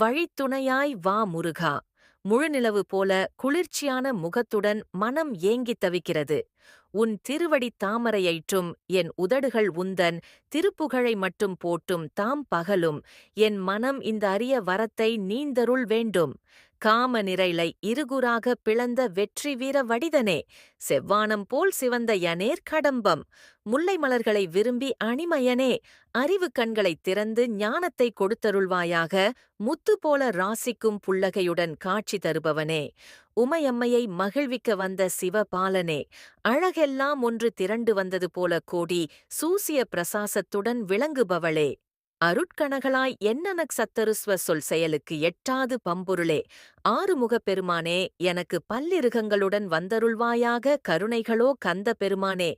வழித்துணையாய் வா முருகா. முழுநிலவு போல குளிர்ச்சியான முகத்துடன் மனம் ஏங்கித் தவிக்கிறது. உன் திருவடித் தாமரையற்றும் என் உதடுகள் உந்தன் திருப்புகழை மட்டும் போட்டும் தாம் பகலும் என் மனம் இந்த அரிய வரத்தை நீந்தருள் வேண்டும். காம நிறைலை இருகுறாக பிளந்த வெற்றி வீர வடிதனே செவ்வானம் போல் சிவந்த யனேர் கடம்பம். முல்லை மலர்களை விரும்பி அணிமயனே அறிவு கண்களைத் திறந்து ஞானத்தை கொடுத்தருள்வாயாக முத்து போல ராசிக்கும் புல்லகையுடன் காட்சி தருபவனே. உமையம்மையை மகிழ்விக்க வந்த சிவபாலனே அழகெல்லாம் ஒன்று திரண்டு வந்தது போல கோடி சூசிய பிரசாசத்துடன் விளங்குபவளே. அருட்கணகளாய் என்னனக் சத்தருஸ்வ சொல் செயலுக்கு எட்டாது பம்பொருளே? ஆறுமுகப் பெருமானே எனக்கு பல்லிருகங்களுடன் வந்தருள்வாயாக கருணைகளோ கந்த பெருமானே.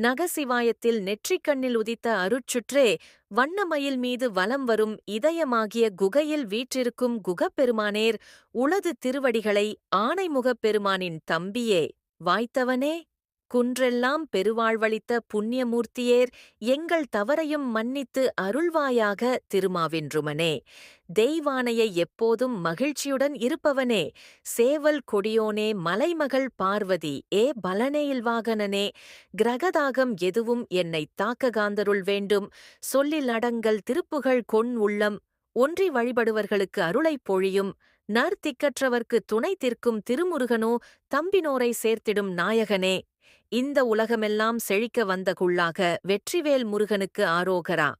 நகசிவாயத்தில் நெற்றிக்கண்ணில் உதித்த அருட்சுற்றே வண்ணமயில் மீது வலம் வரும் இதயமாகிய குகையில் வீற்றிருக்கும் குகப்பெருமானேர் உளது திருவடிகளை ஆணைமுகப் பெருமானின் தம்பியே வாய்த்தவனே? குன்றெல்லாம் பெருவாழ்வளித்த புண்ணியமூர்த்தியேர் எங்கள் தவறையும் மன்னித்து அருள்வாயாக திருமாவின்றுமனே. தெய்வானையை எப்போதும் மகிழ்ச்சியுடன் இருப்பவனே. சேவல் கொடியோனே மலைமகள் பார்வதி. ஏ பலனேயில் வாகனனே. கிரகதாகம் எதுவும் என்னை தாக்ககாந்தருள் வேண்டும். சொல்லில் அடங்கல் திருப்புகழ் கொண் உள்ளம். ஒன்றி வழிபடுவர்களுக்கு அருளைப் பொழியும். நற்திக்கற்றவர்க்கு துணை திற்கும் திருமுருகனோ தம்பினோரை சேர்த்திடும் நாயகனே. இந்த உலகமெல்லாம் செழிக்க வந்த குள்ளாக வெற்றிவேல் முருகனுக்கு ஆரோகரா.